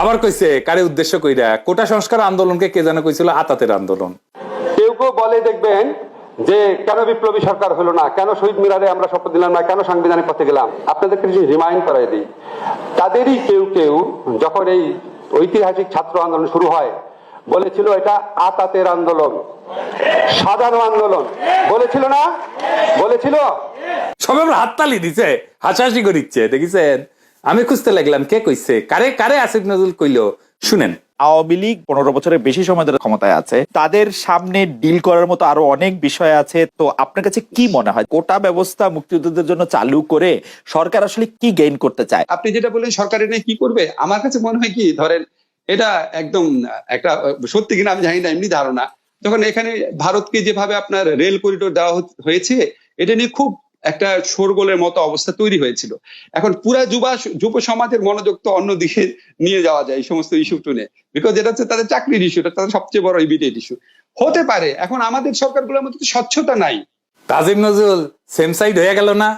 আবার কইছে কারে উদ্দেশ্য কইরা? কোটা সংস্কার আন্দোলনকে কে যেন কইছিল? আতাতের আন্দোলন। কেউ কেউ বলে দেখবেন যে কেন বিপ্লবী সরকার হলো না? কেন শহীদ মিনারে আমরা শপথ দিলাম না? কেন সাংবিধানিক পথে গেলাম? আপনাদেরকে কিছু রিমাইন্ড করাই দিই। তাদেরই কেউ কেউ যখন এই ঐতিহাসিক ছাত্র আন্দোলন শুরু হয় বলেছিল এটা আতাতের আন্দোলন। সাধারণ আন্দোলন। বলেছিল না? বলেছিল? সবে আমরা হাততালি দিছে হাসাহাসি করিচ্ছে দেখিছেন? আমি খুঁজতে লাগলাম কে কইছে? কারে কারে আসিফ নজরুল কইলো? শুনেন। আওয়ামী লীগ পনেরো বছরের বেশি সময় ধরে ক্ষমতায় আছে। তাদের সামনে ডিল করার মতো আরও অনেক বিষয় আছে। তো আপনার কাছে কি মনে হয়? কোটা ব্যবস্থা মুক্তিযুদ্ধদের জন্য চালু করে সরকার আসলে কি গেইন করতে চায়? আপনি যেটা বললেন সরকার এটা নিয়ে কি করবে? আমার কাছে মনে হয় কি ধরেন এটা একদম একটা সত্যি কিনা আমি জানি না এমনি ধারণা। যখন এখানে ভারতকে যেভাবে আপনার রেল করিডোর দেওয়া হয়েছে এটা নিয়ে খুব একটা শোরগোলের মতো অবস্থা তৈরি হয়েছিল। এখন পুরা যুবা, যুব সমাজের মনোযোগ তো অন্য দিকে নিয়ে যাওয়া যায় এই সমস্ত ইস্যু টুনে বিকজ এটা হচ্ছে তাদের চাকরির ইস্যু এটা তাদের সবচেয়ে বড় ইমিডিয়েট ইস্যু হতে পারে, এখন আমাদের সরকারগুলোর মধ্যে স্বচ্ছতা নাই। কাজিম নজরুল সেম সাইড হয়ে গেল না?